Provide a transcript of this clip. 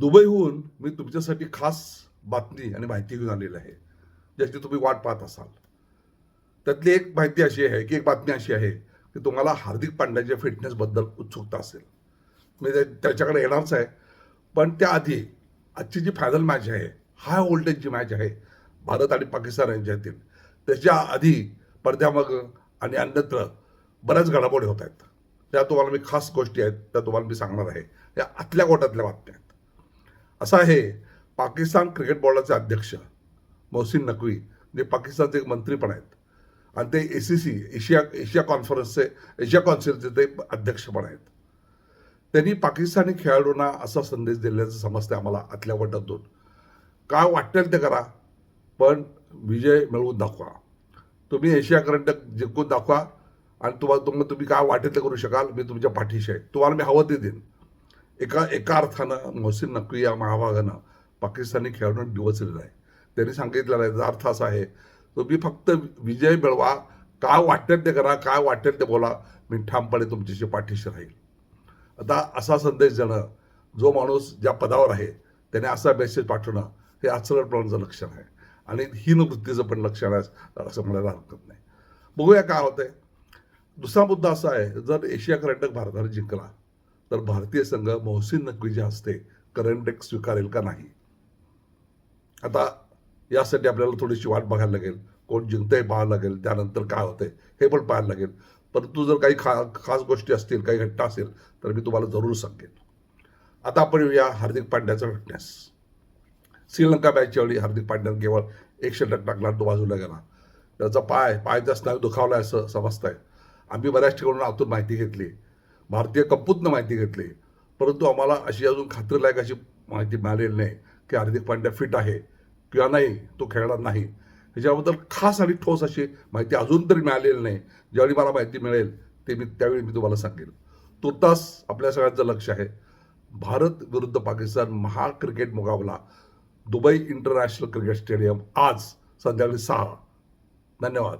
दुबईहून मी तुमच्यासाठी खास बातमी आणि माहिती घेऊन आलेली आहे ज्याची तुम्ही वाट पाहत असाल. त्यातली एक माहिती अशी आहे की एक बातमी अशी आहे की तुम्हाला हार्दिक पांड्याच्या फिटनेसबद्दल उत्सुकता असेल. मी त्याच्याकडे येणारच आहे. पण त्याआधी आजची जी फायनल मॅच आहे हाय व्होल्टेजची मॅच आहे भारत आणि पाकिस्तान यांच्यातील त्याच्या आधी पडद्यामग आणि अन्यत्र बऱ्याच घडामोडी होत आहेत. त्या तुम्हाला मी खास गोष्टी आहेत त्या तुम्हाला मी सांगणार आहे. या आतल्या गोटातल्या बातम्या आहेत. असं आहे पाकिस्तान क्रिकेट बोर्डाचे अध्यक्ष मोहसिन नकवी जे पाकिस्तानचे एक मंत्री पण आहेत. आणि ते A C C Asia Asia कॉन्फरन्सचे एशिया कॉन्सिलचे ते अध्यक्ष पण आहेत. त्यांनी पाकिस्तानी खेळाडूंना असा संदेश दिल्याचं समजतं आम्हाला आतल्या वटातून काय वाटेल ते करा पण विजय मिळवून दाखवा. तुम्ही एशिया करंटक जिंकून दाखवा आणि तुम्हाला तुम्हाला तुम्ही काय वाटेल ते करू शकाल मी तुमच्या पाठीशी आहे. तुम्हाला मी हवं ते देईन. एका एका अर्थानं मोहसिन नक्वी या महाभागानं पाकिस्तानी खेळाडूंना दिवसलेला आहे. त्यांनी सांगितलेला आहे त्याचा अर्थ असा आहे तुम्ही फक्त विजय मिळवा काय वाटेल ते करा काय वाटेल ते बोला मी ठामपणे तुमच्याशी पाठीशी राहील. आता असा संदेश देणं जो माणूस ज्या पदावर आहे त्याने असा मेसेज पाठवणं हे आचरणपणाचं लक्षण आहे. आणि हीन वृत्तीचं पण लक्षण आहे असं म्हणायला हरकत नाही. बघूया काय होतंय. दुसरा मुद्दा असा आहे जर एशिया करंडक भारताने जिंकला तर भारतीय संघ मोहसिन नकवीच्या हस्ते करंडक स्वीकारेल का नाही? आता यासाठी आपल्याला थोडीशी वाट बघायला लागेल. कोण जिंकतंय पाहायला लागेल. त्यानंतर काय होतंय हे पण पाहायला लागेल. परंतु जर काही खा खास गोष्टी असतील काही घटना असेल तर मी तुम्हाला जरूर सांगेन. आता आपण येऊया हार्दिक पांड्याचा फिटनेस श्रीलंका मॅचच्या वेळी हार्दिक पांड्यानं केवळ एक षटक टाकला तो बाजूला गेला. त्याचा पाय पायचा स्नायू दुखावला असं समजतंय. आम्ही बऱ्याच ठिकाणून आतून माहिती घेतली. भारतीय कंपूतनं माहिती घेतली. परंतु आम्हाला अशी अजून खात्रीलायक अशी माहिती मिळालेली नाही की हार्दिक पांड्या फिट आहे किंवा नाही तो खेळणार नाही. ह्याच्याबद्दल खास आणि ठोस अशी माहिती अजून तरी मिळालेली नाही. ज्यावेळी मला माहिती मिळेल ते मी त्यावेळी मी तुम्हाला सांगेन तुर्तास आपल्या सगळ्यांचं लक्ष आहे. भारत विरुद्ध पाकिस्तान महा क्रिकेट मुकाबला दुबई इंटरनॅशनल क्रिकेट स्टेडियम आज संध्याकाळी सहा. धन्यवाद.